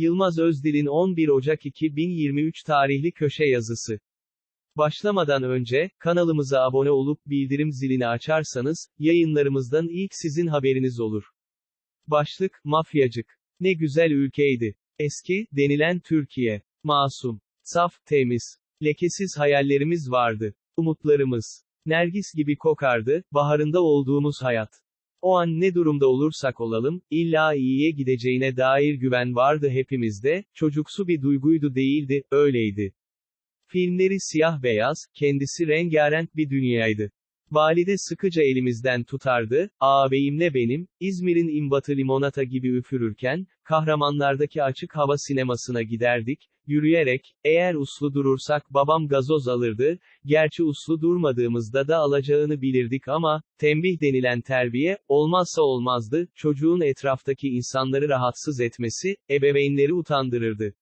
Yılmaz Özdil'in 11 Ocak 2023 tarihli köşe yazısı. Başlamadan önce, kanalımıza abone olup bildirim zilini açarsanız, yayınlarımızdan ilk sizin haberiniz olur. Başlık, Mafyacık. Ne güzel ülkeydi. Eski, denilen Türkiye. Masum. Saf, temiz. Lekesiz hayallerimiz vardı. Umutlarımız. Nergis gibi kokardı, baharında olduğumuz hayat. O an ne durumda olursak olalım, illa iyiye gideceğine dair güven vardı hepimizde, çocuksu bir duyguydu değildi, öyleydi. Filmleri siyah beyaz, kendisi rengarenk bir dünyaydı. Valide sıkıca elimizden tutardı, ağabeyimle benim, İzmir'in imbatı limonata gibi üfürürken, kahramanlardaki açık hava sinemasına giderdik, yürüyerek, eğer uslu durursak babam gazoz alırdı, gerçi uslu durmadığımızda da alacağını bilirdik ama, tembih denilen terbiye, olmazsa olmazdı, çocuğun etraftaki insanları rahatsız etmesi, ebeveynleri utandırırdı.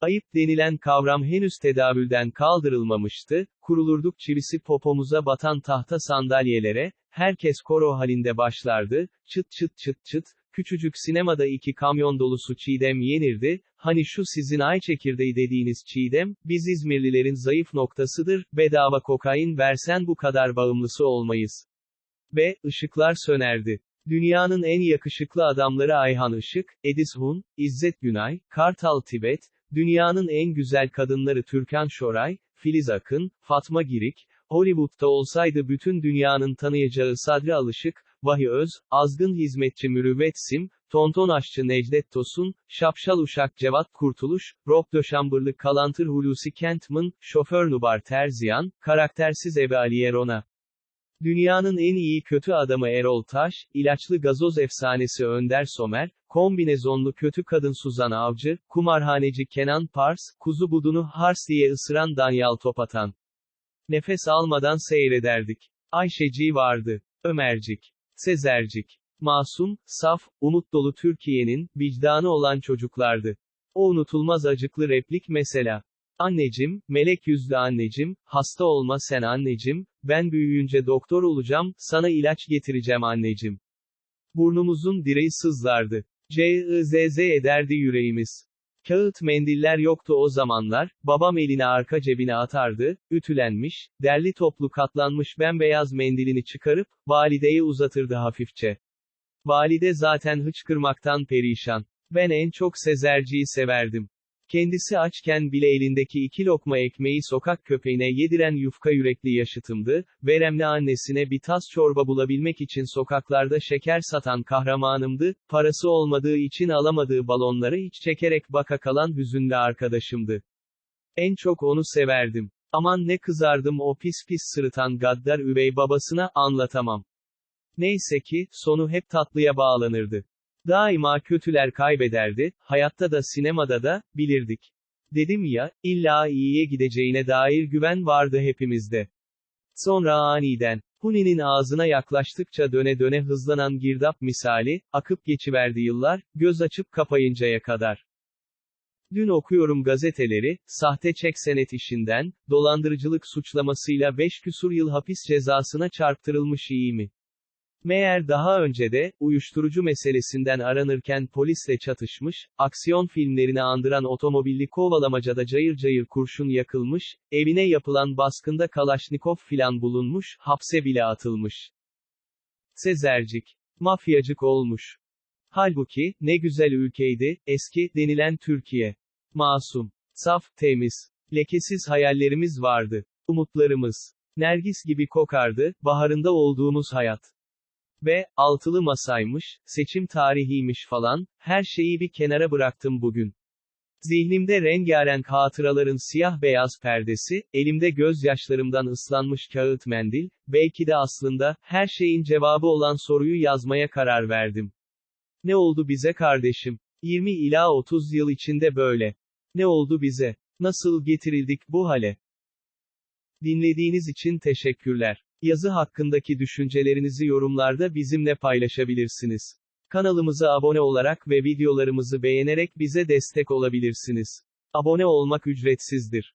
Ayıp denilen kavram henüz tedavülden kaldırılmamıştı, kurulurduk çivisi popomuza batan tahta sandalyelere, herkes koro halinde başlardı, çıt çıt çıt çıt, küçücük sinemada iki kamyon dolusu çiğdem yenirdi, hani şu sizin ay çekirdeği dediğiniz çiğdem, biz İzmirlilerin zayıf noktasıdır, bedava kokain versen bu kadar bağımlısı olmayız. Ve, ışıklar sönerdi. Dünyanın en yakışıklı adamları Ayhan Işık, Edis Hun, İzzet Günay, Kartal Tibet, Dünyanın en güzel kadınları Türkan Şoray, Filiz Akın, Fatma Girik, Hollywood'da olsaydı bütün dünyanın tanıyacağı Sadri Alışık, Vahiy Öz, azgın hizmetçi Mürüvvet Sim, tonton aşçı Necdet Tosun, şapşal uşak Cevat Kurtuluş, Rob Döşambırlı Kalantır Hulusi Kentman, şoför Nubar Terziyan, karaktersiz Ebe Aliye Rona. Dünyanın en iyi kötü adamı Erol Taş, ilaçlı gazoz efsanesi Önder Somer, kombinezonlu kötü kadın Suzan Avcı, kumarhaneci Kenan Pars, kuzu budunu Hars diye ısıran Danyal Topatan. Nefes almadan seyrederdik. Ayşeci vardı. Ömercik. Sezercik. Masum, saf, umut dolu Türkiye'nin, vicdanı olan çocuklardı. O unutulmaz acıklı replik mesela. Annecim, melek yüzlü annecim, hasta olma sen annecim, ben büyüyünce doktor olacağım, sana ilaç getireceğim annecim. Burnumuzun direği sızlardı. Cızz ederdi yüreğimiz. Kağıt mendiller yoktu o zamanlar, babam elini arka cebine atardı, ütülenmiş, derli toplu katlanmış bembeyaz mendilini çıkarıp, valideye uzatırdı hafifçe. Valide zaten hıçkırmaktan perişan. Ben en çok Sezerci'yi severdim. Kendisi açken bile elindeki iki lokma ekmeği sokak köpeğine yediren yufka yürekli yaşıtımdı, veremli annesine bir tas çorba bulabilmek için sokaklarda şeker satan kahramanımdı, parası olmadığı için alamadığı balonları hiç çekerek baka kalan hüzünlü arkadaşımdı. En çok onu severdim. Aman ne kızardım o pis pis sırıtan gaddar üvey babasına, anlatamam. Neyse ki, sonu hep tatlıya bağlanırdı. Daima kötüler kaybederdi, hayatta da sinemada da, bilirdik. Dedim ya, illa iyiye gideceğine dair güven vardı hepimizde. Sonra aniden, Huni'nin ağzına yaklaştıkça döne döne hızlanan girdap misali, akıp geçiverdi yıllar, göz açıp kapayıncaya kadar. Dün okuyorum gazeteleri, sahte çek senet işinden, dolandırıcılık suçlamasıyla 5 küsur yıl hapis cezasına çarptırılmış iyi mi? Meğer daha önce de, uyuşturucu meselesinden aranırken polisle çatışmış, aksiyon filmlerini andıran otomobilli kovalamacada cayır cayır kurşun yakılmış, evine yapılan baskında Kalaşnikov filan bulunmuş, hapse bile atılmış. Sezercik. Mafyacık olmuş. Halbuki, ne güzel ülkeydi, eski, denilen Türkiye. Masum. Saf, temiz. Lekesiz hayallerimiz vardı. Umutlarımız. Nergis gibi kokardı, baharında olduğumuz hayat. Ve, altılı masaymış, seçim tarihiymiş falan, her şeyi bir kenara bıraktım bugün. Zihnimde rengarenk hatıraların siyah beyaz perdesi, elimde gözyaşlarımdan ıslanmış kağıt mendil, belki de aslında, her şeyin cevabı olan soruyu yazmaya karar verdim. Ne oldu bize kardeşim? 20 ila 30 yıl içinde böyle. Ne oldu bize? Nasıl getirildik bu hale? Dinlediğiniz için teşekkürler. Yazı hakkındaki düşüncelerinizi yorumlarda bizimle paylaşabilirsiniz. Kanalımıza abone olarak ve videolarımızı beğenerek bize destek olabilirsiniz. Abone olmak ücretsizdir.